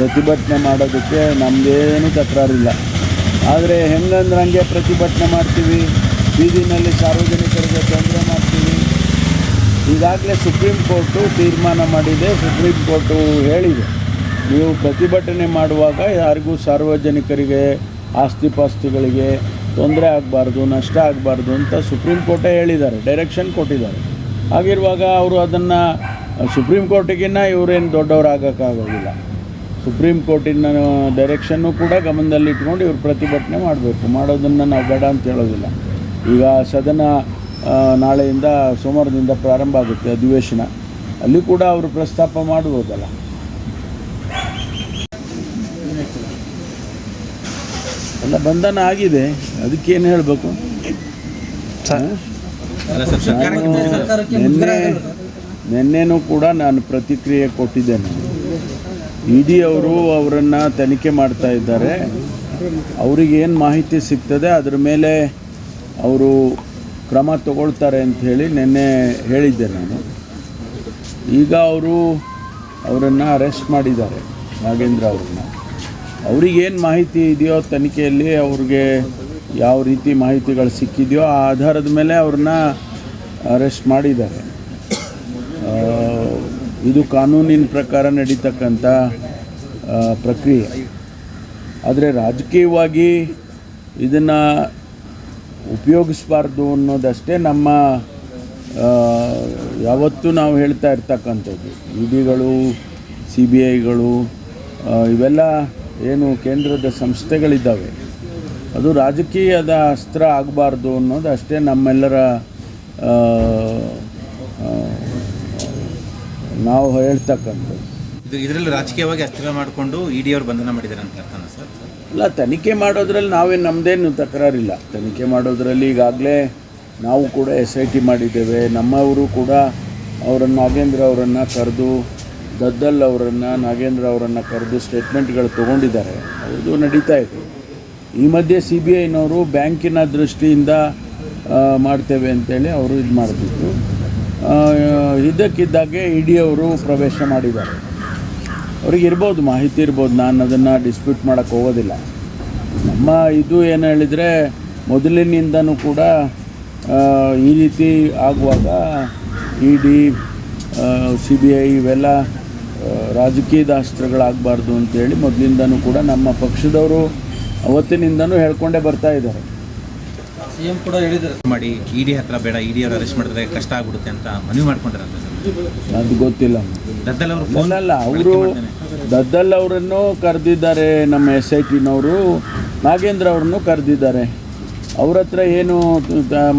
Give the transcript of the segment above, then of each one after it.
ಪ್ರತಿಭಟನೆ ಮಾಡೋದಕ್ಕೆ ನಮ್ಮದೇನು ತಕರಾರಿಲ್ಲ. ಆದರೆ ಹೆಂಗಂದ್ರೆ ಹಂಗೆ ಪ್ರತಿಭಟನೆ ಮಾಡ್ತೀವಿ, ಬೀದಿನಲ್ಲಿ ಸಾರ್ವಜನಿಕರಿಗೆ ತೊಂದರೆ ಮಾಡ್ತೀವಿ. ಈಗಾಗಲೇ ಸುಪ್ರೀಂ ಕೋರ್ಟು ತೀರ್ಮಾನ ಮಾಡಿದೆ, ಸುಪ್ರೀಂ ಕೋರ್ಟು ಹೇಳಿದೆ. ನೀವು ಪ್ರತಿಭಟನೆ ಮಾಡುವಾಗ ಯಾರಿಗೂ ಸಾರ್ವಜನಿಕರಿಗೆ ಆಸ್ತಿ ಪಾಸ್ತಿಗಳಿಗೆ ತೊಂದರೆ ಆಗಬಾರ್ದು, ನಷ್ಟ ಆಗಬಾರ್ದು ಅಂತ ಸುಪ್ರೀಂ ಕೋರ್ಟೇ ಹೇಳಿದ್ದಾರೆ, ಡೈರೆಕ್ಷನ್ ಕೊಟ್ಟಿದ್ದಾರೆ. ಹಾಗಿರುವಾಗ ಅವರು ಅದನ್ನು ಸುಪ್ರೀಂ ಕೋರ್ಟಿಗಿನ್ನ ಇವರೇನು ದೊಡ್ಡವರಾಗೋಕ್ಕಾಗೋದಿಲ್ಲ. ಸುಪ್ರೀಂ ಕೋರ್ಟಿನ ಡೈರೆಕ್ಷನ್ನು ಕೂಡ ಗಮನದಲ್ಲಿಟ್ಕೊಂಡು ಇವರು ಪ್ರತಿಭಟನೆ ಮಾಡಬೇಕು. ಮಾಡೋದನ್ನು ನಾವು ಬೇಡ ಅಂತ ಹೇಳೋದಿಲ್ಲ. ಈಗ ಸದನ ನಾಳೆಯಿಂದ ಸೋಮವಾರದಿಂದ ಪ್ರಾರಂಭ ಆಗುತ್ತೆ ಅಧಿವೇಶನ. ಅಲ್ಲಿ ಕೂಡ ಅವರು ಪ್ರಸ್ತಾಪ ಮಾಡ್ಬೋದಲ್ಲ. ಎಲ್ಲ ಬಂಧನ ಆಗಿದೆ. ಅದಕ್ಕೇನು ಹೇಳಬೇಕು? ಅಲ್ಲ ಸರ್ ಸರ್ಕಾರಕ್ಕೆ ನಿನ್ನೆ ನಿನ್ನೆನೂ ಕೂಡ ನಾನು ಪ್ರತಿಕ್ರಿಯೆ ಕೊಟ್ಟಿದ್ದೇನೆ. ಇ ಅವರು ಅವರನ್ನು ತನಿಖೆ ಮಾಡ್ತಾ ಇದ್ದಾರೆ. ಅವ್ರಿಗೆ ಏನು ಮಾಹಿತಿ ಸಿಗ್ತದೆ, ಅದ್ರ ಮೇಲೆ ಅವರು ಕ್ರಮ ತಗೊಳ್ತಾರೆ ಅಂತ ಹೇಳಿ ನಿನ್ನೆ ಹೇಳಿದ್ದೆ ನಾನು. ಈಗ ಅವರು ಅವರನ್ನು ಅರೆಸ್ಟ್ ಮಾಡಿದ್ದಾರೆ, ನಾಗೇಂದ್ರ ಅವ್ರನ್ನ. ಅವ್ರಿಗೇನು ಮಾಹಿತಿ ಇದೆಯೋ ತನಿಖೆಯಲ್ಲಿ ಅವ್ರಿಗೆ ಯಾವ ರೀತಿ ಮಾಹಿತಿಗಳು ಸಿಕ್ಕಿದೆಯೋ ಆ ಆಧಾರದ ಮೇಲೆ ಅವ್ರನ್ನ ಅರೆಸ್ಟ್ ಮಾಡಿದ್ದಾರೆ. ಇದು ಕಾನೂನಿನ ಪ್ರಕಾರ ನಡೀತಕ್ಕಂಥ ಪ್ರಕ್ರಿಯೆ. ಆದರೆ ರಾಜಕೀಯವಾಗಿ ಇದನ್ನು ಉಪಯೋಗಿಸಬಾರ್ದು ಅನ್ನೋದಷ್ಟೇ ನಮ್ಮ ಯಾವತ್ತೂ ನಾವು ಹೇಳ್ತಾ ಇರ್ತಕ್ಕಂಥದ್ದು. ಇ ಡಿಗಳು ಸಿ ಬಿ ಐಗಳು ಇವೆಲ್ಲ ಏನು ಕೇಂದ್ರದ ಸಂಸ್ಥೆಗಳಿದ್ದಾವೆ. ಅದು ರಾಜಕೀಯದ ಅಸ್ತ್ರ ಆಗಬಾರ್ದು ಅನ್ನೋದು ಅಷ್ಟೇ ನಮ್ಮೆಲ್ಲರ ನಾವು ಹೇಳ್ತಕ್ಕಂಥದ್ದು. ಇದು ಇದರಲ್ಲಿ ರಾಜಕೀಯವಾಗಿ ಅಸ್ಥಿರ ಮಾಡಿಕೊಂಡು ಇಡಿ ಅವರು ಬಂಧನ ಮಾಡಿದ್ದಾರೆ ಅಂತ ಅರ್ಥನ ಸರ್? ಅಲ್ಲ ತನಿಖೆ ಮಾಡೋದ್ರಲ್ಲಿ ನಾವೇನು ನಮ್ಮದೇನು ತಕರಾರಿಲ್ಲ. ತನಿಖೆ ಮಾಡೋದ್ರಲ್ಲಿ ಈಗಾಗಲೇ ನಾವು ಕೂಡ ಎಸ್ ಐ ಟಿ ಮಾಡಿದ್ದೇವೆ. ನಮ್ಮವರು ಕೂಡ ಅವರನ್ನು ನಾಗೇಂದ್ರ ಅವರನ್ನು ಕರೆದು ದದ್ದಲ್ ಅವರನ್ನು ನಾಗೇಂದ್ರ ಅವರನ್ನು ಕರೆದು ಸ್ಟೇಟ್ಮೆಂಟ್ಗಳು ತೊಗೊಂಡಿದ್ದಾರೆ. ಅವ್ರದ್ದು ನಡೀತಾ ಇದೆ. ಈ ಮಧ್ಯೆ ಸಿ ಬಿ ಐನವರು ಬ್ಯಾಂಕಿನ ದೃಷ್ಟಿಯಿಂದ ಮಾಡ್ತೇವೆ ಅಂತೇಳಿ ಅವರು ಇದು ಮಾಡ್ತಿದ್ರು. ಇದ್ದಕ್ಕಿದ್ದಾಗೆ ಇ ಡಿ ಅವರು ಪ್ರವೇಶ ಮಾಡಿದ್ದಾರೆ. ಅವ್ರಿಗೆ ಇರ್ಬೋದು, ಮಾಹಿತಿ ಇರ್ಬೋದು. ನಾನು ಅದನ್ನು ಡಿಸ್ಪ್ಯೂಟ್ ಮಾಡೋಕ್ಕೆ ಹೋಗೋದಿಲ್ಲ. ನಮ್ಮ ಇದು ಏನು ಹೇಳಿದರೆ, ಮೊದಲಿನಿಂದನೂ ಕೂಡ ಈ ರೀತಿ ಆಗುವಾಗ E D C B I ಇವೆಲ್ಲ ರಾಜಕೀಯ ರಾಜಕೀಯದ ಅಸ್ತ್ರಗಳಾಗಬಾರ್ದು ಅಂತೇಳಿ ಮೊದಲಿಂದನೂ ಕೂಡ ನಮ್ಮ ಪಕ್ಷದವರು ಅವತ್ತಿನಿಂದನೂ ಹೇಳ್ಕೊಂಡೇ ಬರ್ತಾ ಇದ್ದಾರೆ. ಸಿಎಂ ಕೂಡ ಹೇಳಿದ್ರು ಮಾಡಿ ಇಡಿ ಹತ್ರ ಬೇಡ ಇಡಿ ಅವರು ಅರೆಸ್ಟ್ ಮಾಡಿದ್ರೆ ಕಷ್ಟ ಆಗ್ಬಿಡುತ್ತೆ ಅಂತ ಮನವಿ ಮಾಡ್ಕೊಂಡಿರಂತ ಸರ್. ಅದು ಗೊತ್ತಿಲ್ಲ. ದದ್ದಲ್ ಅವರು ಫೋನ್ ಅಲ್ಲ ಅವರು ದದ್ದಲ್ ಅವರನ್ನು ಕರೆದಿದ್ದಾರೆ ನಮ್ಮ ಎಸ್ ಐ ಟಿನವರು ನಾಗೇಂದ್ರ ಅವ್ರನ್ನು ಕರೆದಿದ್ದಾರೆ. ಅವ್ರ ಹತ್ರ ಏನು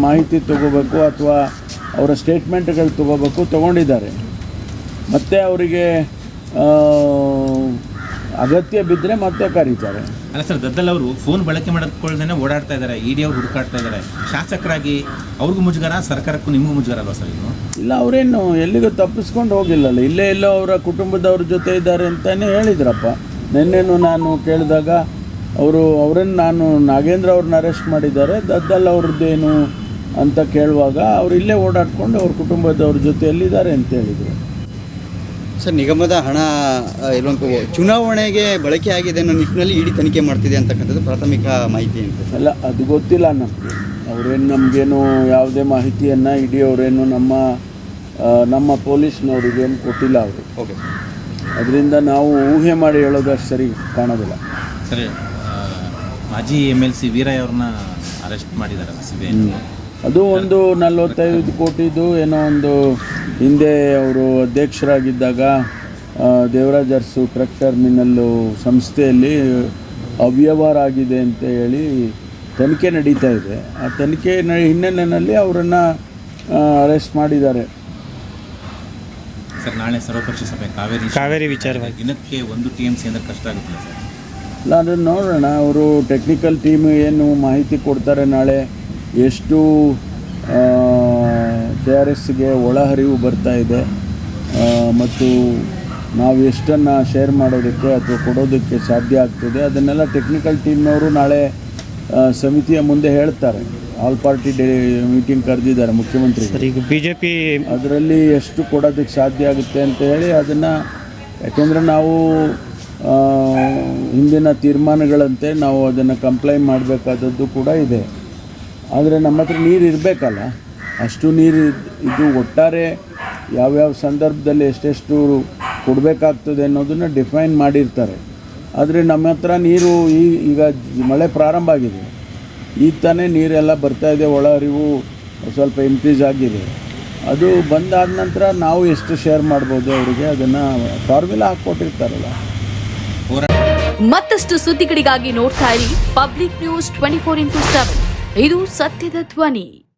ಮಾಹಿತಿ ತಗೋಬೇಕು ಅಥವಾ ಅವರ ಸ್ಟೇಟ್ಮೆಂಟ್ಗಳು ತಗೋಬೇಕು ತಗೊಂಡಿದ್ದಾರೆ. ಮತ್ತು ಅವರಿಗೆ ಆ, ಅಗತ್ಯ ಬಿದ್ದರೆ ಮತ್ತೆ ಕರೀತಾರೆ. ಅಲ್ಲ ಸರ್ ದದ್ದಲ್ ಅವರು ಫೋನ್ ಬಳಕೆ ಮಾಡ್ಕೊಳ್ದೇನೆ ಓಡಾಡ್ತಾ ಇದ್ದಾರೆ ಇ ಡಿ ಅವ್ರು ಹುಡುಕಾಡ್ತಾ ಇದ್ದಾರೆ ಶಾಸಕರಾಗಿ ಅವ್ರಿಗೂ ಮುಜುಗರ ಸರ್ಕಾರಕ್ಕೂ ನಿಮಗೂ ಮುಜುಗರ ಅಲ್ವಾ ಸರ್ ಇನ್ನು ಇಲ್ಲ ಅವರೇನು ಎಲ್ಲಿಗೂ ತಪ್ಪಿಸ್ಕೊಂಡು ಹೋಗಿಲ್ಲಲ್ಲ. ಇಲ್ಲೇ ಎಲ್ಲೋ ಅವರ ಕುಟುಂಬದವ್ರ ಜೊತೆ ಇದ್ದಾರೆ ಅಂತಲೇ ಹೇಳಿದ್ರಪ್ಪ. ನಿನ್ನೆನೂ ನಾನು ಕೇಳಿದಾಗ ಅವರು ಅವರನ್ನು ನಾನು ನಾಗೇಂದ್ರ ಅವ್ರನ್ನ ಅರೆಸ್ಟ್ ಮಾಡಿದ್ದಾರೆ. ದದ್ದಲ್ ಅವ್ರದ್ದೇನು ಅಂತ ಕೇಳುವಾಗ ಅವ್ರು ಇಲ್ಲೇ ಓಡಾಡ್ಕೊಂಡು ಅವ್ರ ಕುಟುಂಬದವ್ರ ಜೊತೆಯಲ್ಲಿದ್ದಾರೆ ಅಂತ ಹೇಳಿದರು. ಸರ್ ನಿಗಮದ ಹಣ ಇಲ್ಲೊಂದು ಚುನಾವಣೆಗೆ ಬಳಕೆ ಆಗಿದೆ ಅನ್ನೋ ನಿಟ್ಟಿನಲ್ಲಿ ಇಡೀ ತನಿಖೆ ಮಾಡ್ತಿದೆ ಅಂತಕ್ಕಂಥದ್ದು ಪ್ರಾಥಮಿಕ ಮಾಹಿತಿ ಅಂತ ಅಲ್ಲ ಅದು ಗೊತ್ತಿಲ್ಲ ನಮಗೆ. ಅವ್ರೇನು ನಮಗೇನು ಯಾವುದೇ ಮಾಹಿತಿಯನ್ನು ಇಡೀ ಅವರೇನು ನಮ್ಮ ನಮ್ಮ ಪೊಲೀಸ್ನವ್ರಿಗೇನು ಕೊಟ್ಟಿಲ್ಲ ಅವರು. ಓಕೆ. ಅದರಿಂದ ನಾವು ಊಹೆ ಮಾಡಿ ಹೇಳೋದಷ್ಟು ಸರಿ ಕಾಣೋದಿಲ್ಲ. ಸರಿ ಮಾಜಿ ಎಂ ಎಲ್ ಸಿ ವೀರಯ್ಯ ಅವ್ರನ್ನ ಅರೆಸ್ಟ್ ಮಾಡಿದ್ದಾರೆ ಸಿ ಬಿ ಅದು ಒಂದು ನಲವತ್ತೈದು ಕೋಟಿದು ಏನೋ ಒಂದು ಹಿಂದೆ ಅವರು ಅಧ್ಯಕ್ಷರಾಗಿದ್ದಾಗ ದೇವರಾಜ್ ಅರಸು ಕ್ರಕ್ ಟರ್ಮಿನಲ್ಲು ಸಂಸ್ಥೆಯಲ್ಲಿ ಅವ್ಯವಹಾರ ಆಗಿದೆ ಅಂತ ಹೇಳಿ ತನಿಖೆ ನಡೀತಾ ಇದೆ. ಆ ತನಿಖೆ ನ ಹಿನ್ನೆಲೆಯಲ್ಲಿ ಅವರನ್ನು ಅರೆಸ್ಟ್ ಮಾಡಿದ್ದಾರೆ. ಸರ್ ನಾಳೆ ಸರ್ವಪಕ್ಷ ಸಭೆ ಕಾವೇರಿ ಕಾವೇರಿ ವಿಚಾರವಾಗಿ. ದಿನಕ್ಕೆ ಒಂದು ಟಿ ಎಂ ಸಿ ಅಂದರೆ ಕಷ್ಟ ಆಗುತ್ತಿಲ್ಲ ಸರ್? ಇಲ್ಲ ಅದನ್ನು ನೋಡೋಣ. ಅವರು ಟೆಕ್ನಿಕಲ್ ಟೀಮ್ ಏನು ಮಾಹಿತಿ ಕೊಡ್ತಾರೆ ನಾಳೆ. ಎಷ್ಟು ಕೆ ಆರ್ ಎಸ್ಗೆ ಒಳಹರಿವು ಬರ್ತಾ ಇದೆ ಮತ್ತು ನಾವು ಎಷ್ಟನ್ನು ಶೇರ್ ಮಾಡೋದಕ್ಕೆ ಅಥವಾ ಕೊಡೋದಕ್ಕೆ ಸಾಧ್ಯ ಆಗ್ತದೆ ಅದನ್ನೆಲ್ಲ ಟೆಕ್ನಿಕಲ್ ಟೀಮ್ನವರು ನಾಳೆ ಸಮಿತಿಯ ಮುಂದೆ ಹೇಳ್ತಾರೆ. ಆಲ್ ಪಾರ್ಟಿ ಡೇ ಮೀಟಿಂಗ್ ಕರೆದಿದ್ದಾರೆ ಮುಖ್ಯಮಂತ್ರಿ ಈಗ ಬಿ ಜೆ ಪಿ ಅದರಲ್ಲಿ ಎಷ್ಟು ಕೊಡೋದಕ್ಕೆ ಸಾಧ್ಯ ಆಗುತ್ತೆ ಅಂತ ಹೇಳಿ ಅದನ್ನು ಯಾಕೆಂದರೆ ನಾವು ಹಿಂದಿನ ತೀರ್ಮಾನಗಳಂತೆ ನಾವು ಅದನ್ನು ಕಂಪ್ಲೈ ಮಾಡಬೇಕಾದದ್ದು ಕೂಡ ಇದೆ. ಆದರೆ ನಮ್ಮ ಹತ್ರ ನೀರು ಇರಬೇಕಲ್ಲ? ಅಷ್ಟು ನೀರು ಇದ್- ಒಟ್ಟಾರೆ ಯಾವ್ಯಾವ ಸಂದರ್ಭದಲ್ಲಿ ಎಷ್ಟೆಷ್ಟು ಕೊಡಬೇಕಾಗ್ತದೆ ಅನ್ನೋದನ್ನು ಡಿಫೈನ್ ಮಾಡಿರ್ತಾರೆ. ಆದರೆ ನಮ್ಮ ಹತ್ರ ನೀರು ಈಗ ಮಳೆ ಪ್ರಾರಂಭ ಆಗಿದೆ. ಈಗ ತಾನೇ ನೀರೆಲ್ಲ ಬರ್ತಾ ಇದೆ, ಒಳ ಹರಿವು ಸ್ವಲ್ಪ ಇನ್ಕ್ರೀಸ್ ಆಗಿದೆ. ಅದು ಬಂದಾದ ನಂತರ ನಾವು ಎಷ್ಟು ಶೇರ್ ಮಾಡ್ಬೋದು ಅವರಿಗೆ? ಅದನ್ನು ಫಾರ್ಮುಲಾ ಹಾಕ್ಕೊಟ್ಟಿರ್ತಾರಲ್ಲ. ಮತ್ತಷ್ಟು ಸುದ್ದಿಗಳಿಗಾಗಿ ನೋಡ್ತಾ ಇರಿ public news twenty four into seven ಇದು ಸತ್ಯದ ಧ್ವನಿ.